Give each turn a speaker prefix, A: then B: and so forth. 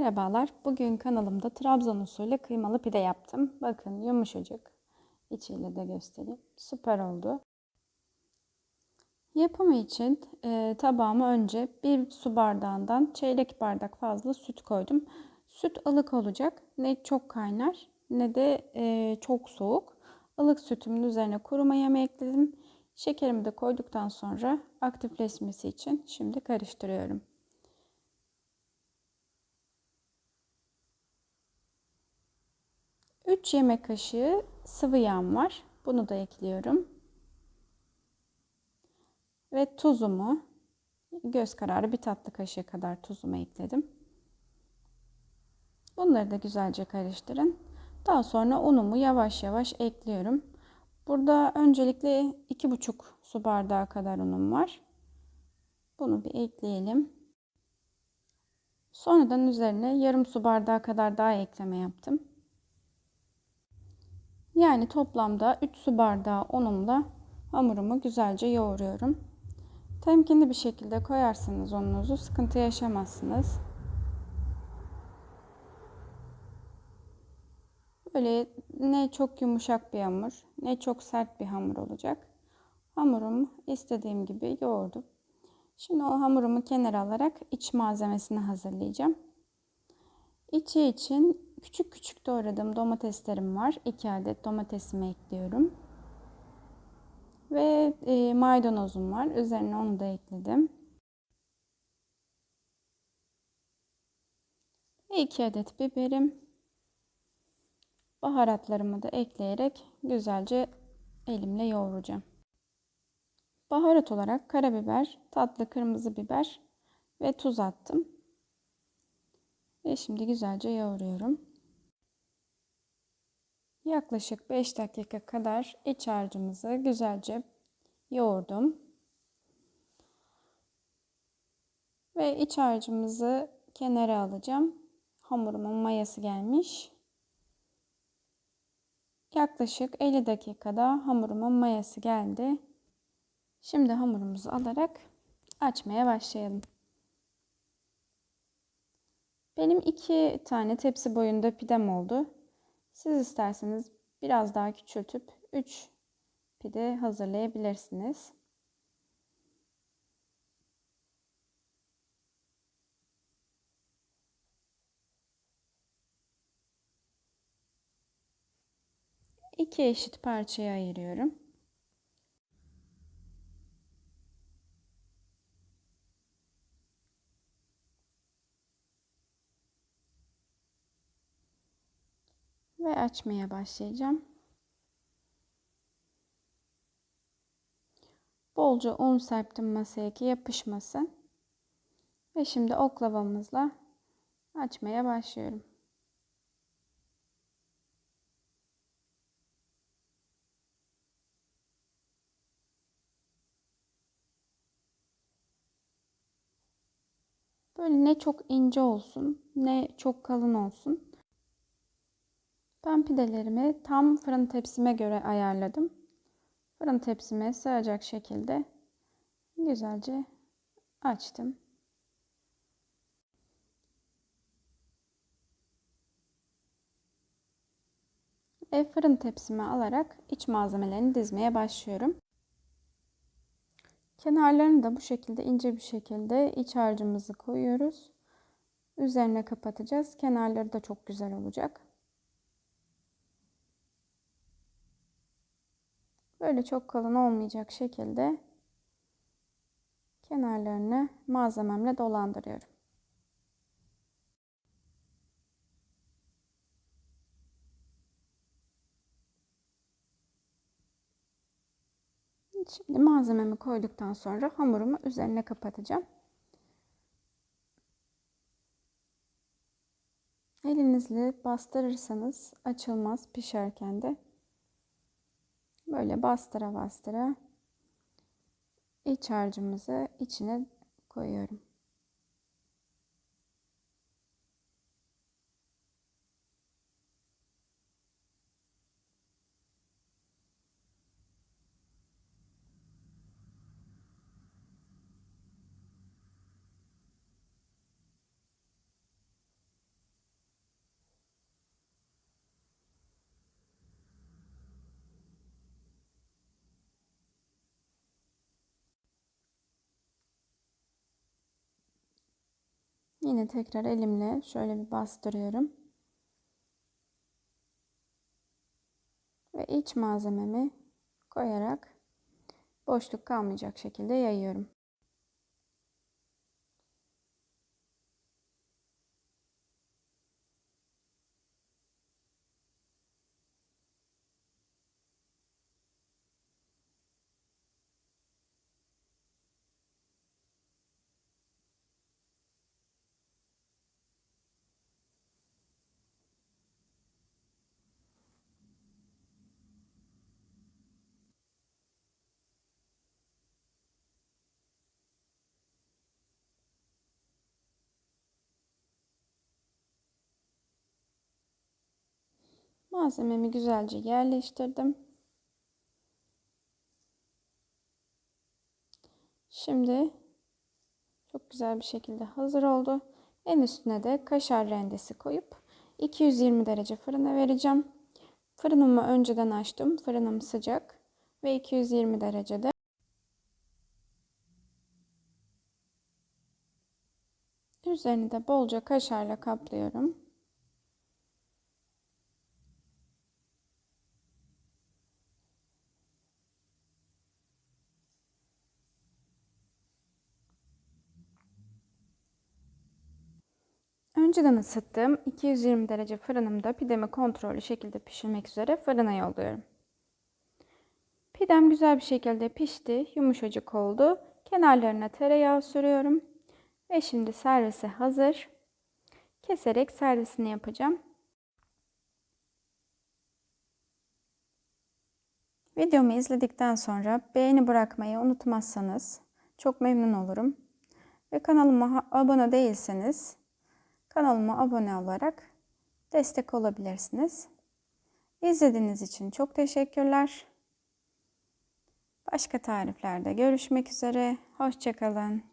A: Merhabalar. Bugün kanalımda Trabzon usulü kıymalı pide yaptım. Bakın yumuşacık. İçiyle de göstereyim. Süper oldu. Yapımı için e, tabağıma önce bir su bardağından çeyrek bardak fazla süt koydum. Süt ılık olacak. Ne çok kaynar ne de e, çok soğuk. Ilık sütümün üzerine kuru mayamı ekledim. Şekerimi de koyduktan sonra aktifleşmesi için şimdi karıştırıyorum. 3 yemek kaşığı sıvı yağım var. Bunu da ekliyorum. Ve tuzumu göz kararı bir tatlı kaşığı kadar tuzumu ekledim. Bunları da güzelce karıştırın. Daha sonra unumu yavaş yavaş ekliyorum. Burada öncelikle 2,5 su bardağı kadar unum var. Bunu bir ekleyelim. Sonradan üzerine yarım su bardağı kadar daha ekleme yaptım. Yani toplamda 3 su bardağı unumla hamurumu güzelce yoğuruyorum. Temkinli bir şekilde koyarsanız ununuzu sıkıntı yaşamazsınız. Böyle ne çok yumuşak bir hamur ne çok sert bir hamur olacak. Hamurumu istediğim gibi yoğurdum. Şimdi o hamurumu kenara alarak iç malzemesini hazırlayacağım. İçi için Küçük küçük doğradığım domateslerim var. 2 adet domatesimi ekliyorum. Ve e, maydanozum var. Üzerine onu da ekledim. Ve 2 adet biberim. Baharatlarımı da ekleyerek güzelce elimle yoğuracağım. Baharat olarak karabiber, tatlı kırmızı biber ve tuz attım. Ve şimdi güzelce yoğuruyorum. Yaklaşık 5 dakika kadar iç harcımızı güzelce yoğurdum. Ve iç harcımızı kenara alacağım. Hamurumun mayası gelmiş. Yaklaşık 50 dakikada hamurumun mayası geldi. Şimdi hamurumuzu alarak açmaya başlayalım. Benim iki tane tepsi boyunda pidem oldu. Siz isterseniz biraz daha küçültüp 3 pide hazırlayabilirsiniz. İki eşit parçaya ayırıyorum. Açmaya başlayacağım. Bolca un serptim masaya ki yapışmasın. Ve şimdi oklavamızla açmaya başlıyorum. Böyle ne çok ince olsun ne çok kalın olsun. Ben pidelerimi tam fırın tepsime göre ayarladım. Fırın tepsime sığacak şekilde güzelce açtım. Ve fırın tepsime alarak iç malzemelerini dizmeye başlıyorum. Kenarlarını da bu şekilde ince bir şekilde iç harcımızı koyuyoruz. Üzerine kapatacağız. Kenarları da çok güzel olacak. Böyle çok kalın olmayacak şekilde kenarlarını malzememle dolandırıyorum. Şimdi malzememi koyduktan sonra hamurumu üzerine kapatacağım. Elinizle bastırırsanız açılmaz pişerken de. Böyle bastıra bastıra iç harcımızı içine koyuyorum. Yine tekrar elimle şöyle bir bastırıyorum. Ve iç malzememi koyarak boşluk kalmayacak şekilde yayıyorum. Malzememi güzelce yerleştirdim. Şimdi çok güzel bir şekilde hazır oldu. En üstüne de kaşar rendesi koyup 220 derece fırına vereceğim. Fırınımı önceden açtım. Fırınım sıcak ve 220 derecede. Üzerini de bolca kaşarla kaplıyorum. Önceden ısıttığım 220 derece fırınımda pidemi kontrollü şekilde pişirmek üzere fırına yolluyorum. Pidem güzel bir şekilde pişti, yumuşacık oldu. Kenarlarına tereyağı sürüyorum. Ve şimdi servise hazır. Keserek servisini yapacağım. Videomu izledikten sonra beğeni bırakmayı unutmazsanız çok memnun olurum. Ve kanalıma abone değilseniz kanalıma abone olarak destek olabilirsiniz. İzlediğiniz için çok teşekkürler. Başka tariflerde görüşmek üzere. Hoşçakalın.